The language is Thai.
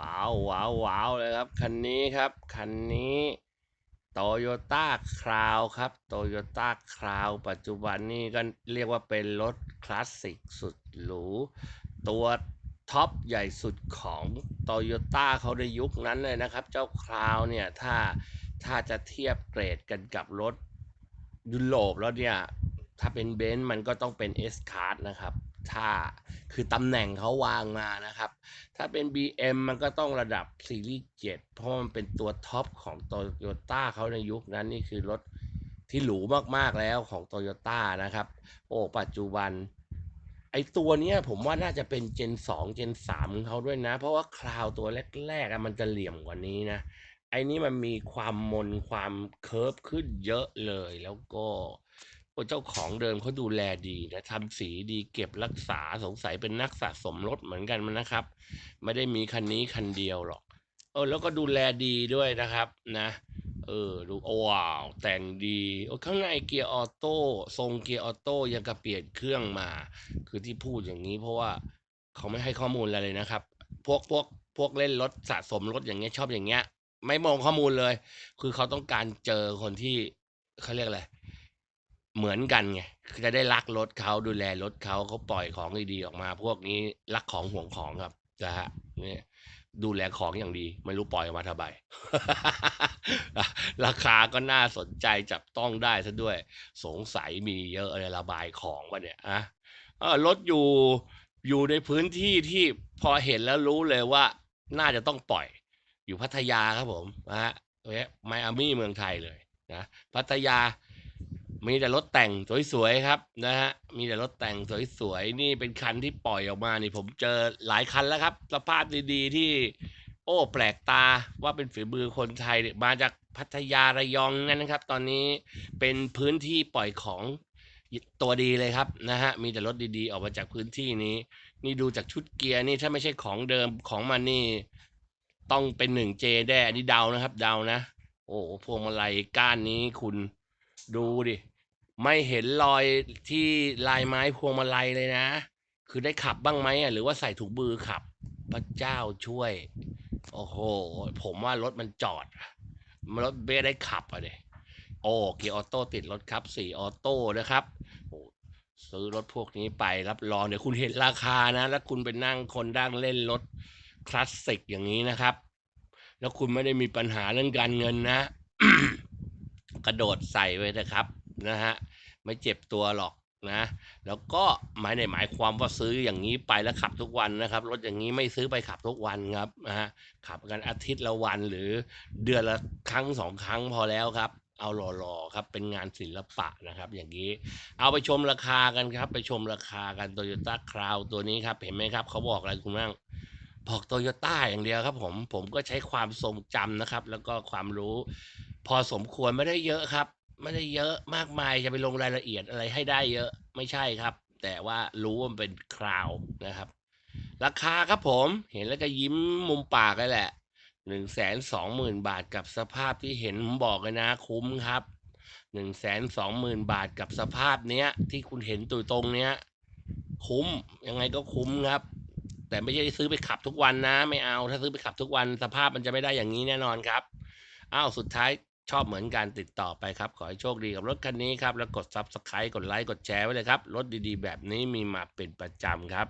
ว้าวว้าวว้าวเลยครับ คันนี้ครับ คันนี้โตโยต้าคราวครับโตโยต้าคราวปัจจุบันนี้ก็เรียกว่าเป็นรถคลาสสิกสุดหรู ตัวท็อปใหญ่สุดของโตโยต้าเขาในยุคนั้นเลยนะครับ เจ้าคราวเนี่ยถ้าถ้าจะเทียบเกรดกันกับรถยุโรปแล้วเนี่ย ถ้าเป็นเบนซ์มันก็ต้องเป็น S Class นะครับ ถ้าคือตำแหน่งเขาวางมานะครับ ถ้าเป็น BM มันก็ต้องระดับซีรีส์7เพราะมันเป็นตัวท็อปของโตโยต้าเขาในยุคนั้นนี่คือรถที่หรูมากๆแล้วของโตโยต้านะครับ โอ้ปัจจุบัน ไอตัวเนี้ยผมว่าน่าจะเป็น Gen 2 Gen 3ของเขาด้วยนะ เพราะว่าคราวตัวแรกๆมันจะเหลี่ยมกว่านี้นะไอ้นี้มันมีความมนความเคิร์ฟขึ้นเยอะเลยแล้วก็ เจ้าของเดิมเขาดูแลดีนะทำสีดีเก็บรักษาสงสัยเป็นนักสะสมรถเหมือนกันมันนะครับ ไม่ได้มีคันนี้คันเดียวหรอก เออ แล้วก็ดูแลดีด้วยนะครับนะ เออดูโอ้ว้าว แต่งดีโอ้ข้างในเกียร์ออโต้ทรงเกียร์ออโต้ยังกระเปลี่ยนเครื่องมา คือที่พูดอย่างนี้เพราะว่าเขาไม่ให้ข้อมูลอะไรเลยนะครับ พวกพวกพวกเล่นรถสะสมรถอย่างเงี้ยชอบอย่างเงี้ย ไม่มองข้อมูลเลย คือเขาต้องการเจอคนที่เขาเรียกอะไร เหมือนกันไงคือจะได้รักรถเขาดูแลรถเขาเขาปล่อยของดีๆออกมา พวกนี้รักของห่วงของครับนะฮะเนี่ยดูแลของอย่างดี ไม่รู้ปล่อยออกมาทำไมราคาก็น่าสนใจจับต้องได้ซะด้วย สงสัยมีเยอะอะไรระบายของวะเนี่ยอะรถอยู่อยู่ในพื้นที่ที่พอเห็นแล้วรู้เลยว่า น่าจะต้องปล่อย อยู่พัทยาครับผมนะฮะเวะไมอามี่เมืองไทยเลยนะพัทยา มีแต่รถแต่งสวยๆครับนะฮะมีแต่รถแต่งสวยๆนี่เป็นคันที่ปล่อยออกมานี่ผมเจอหลายคันแล้วครับ สภาพดีๆที่ โอ้แปลกตาว่าเป็นฝีมือคนไทยมาจากพัทยาระยองนั่นนะครับ ตอนนี้เป็นพื้นที่ปล่อยของตัวดีเลยครับนะฮะมีแต่รถดีๆ ออกมาจากพื้นที่นี้ นี่ดูจากชุดเกียร์นี่ถ้าไม่ใช่ของเดิมของมันนี่ต้องเป็นหนึ่งเจแด้อันนี้เดานะครับ เดานะ โอ้พวงมาลัยก้านนี้คุณดูดิ ไม่เห็นรอยที่ลายไม้พวงมาลัยเลยนะ คือได้ขับบ้างไหมอะหรือว่าใส่ถุงมือขับ พระเจ้าช่วย โอ้โห ผมว่ารถมันจอดรถไม่ได้ขับอะเดยโอ้เกียร์ออโต้ติดรถครับสี่ออโต้นะครับโอ้ซื้อรถพวกนี้ไปรับรองเดี๋ยวคุณเห็นราคานะ แล้วคุณไปนั่งคนดั้งเล่นรถคลาสสิกอย่างนี้นะครับ แล้วคุณไม่ได้มีปัญหาเรื่องการเงินนะ กระโดดใส่ไว้นะครับ นะฮะไม่เจ็บตัวหรอกนะแล้วก็หมายในหมายความว่าซื้ออย่างนี้ไปแล้วขับทุกวันนะครับรถอย่างนี้ไม่ซื้อไปขับทุกวันครับนะฮะขับกันอาทิตย์ละวันหรือเดือนละครั้งสองครั้งพอแล้วครับ เอาหล่อๆครับเป็นงานศิลปะนะครับ อย่างนี้เอาไปชมราคากันครับ ไปชมราคากันโตโยต้าคราวตัวนี้ครับเห็นไหมครับเขาบอกอะไรคุณบ้างบอกโตโยต้าอย่างเดียวครับผมผมก็ใช้ความทรงจำนะครับ แล้วก็ความรู้ พอสมควรไม่ได้เยอะครับ ไม่ได้เยอะมากมายจะไปลงรายละเอียดอะไรให้ได้เยอะไม่ใช่ครับ แต่ว่ารู้ว่ามันเป็นคราวนะครับ ราคาครับผมเห็นแล้วก็ยิ้มมุมปากเลยแหละหนึ่งแสนสองหมื่นบาทกับสภาพที่เห็นผมบอกเลยนะคุ้มครับหนึ่งแสนสองหมื่นบาทกับสภาพเนี้ย ที่คุณเห็นตัวตรงเนี้ย คุ้มยังไงก็คุ้มครับ แต่ไม่ใช่ซื้อไปขับทุกวันนะ ไม่เอาถ้าซื้อไปขับทุกวัน สภาพมันจะไม่ได้อย่างนี้แน่นอนครับอ้าวสุดท้าย ชอบเหมือนกันติดต่อไปครับ ขอให้โชคดีกับรถคันนี้ครับ แล้วกด Subscribe กดไลค์ กดแชร์ไว้เลยครับ รถดีๆ แบบนี้มีมาเป็นประจำครับ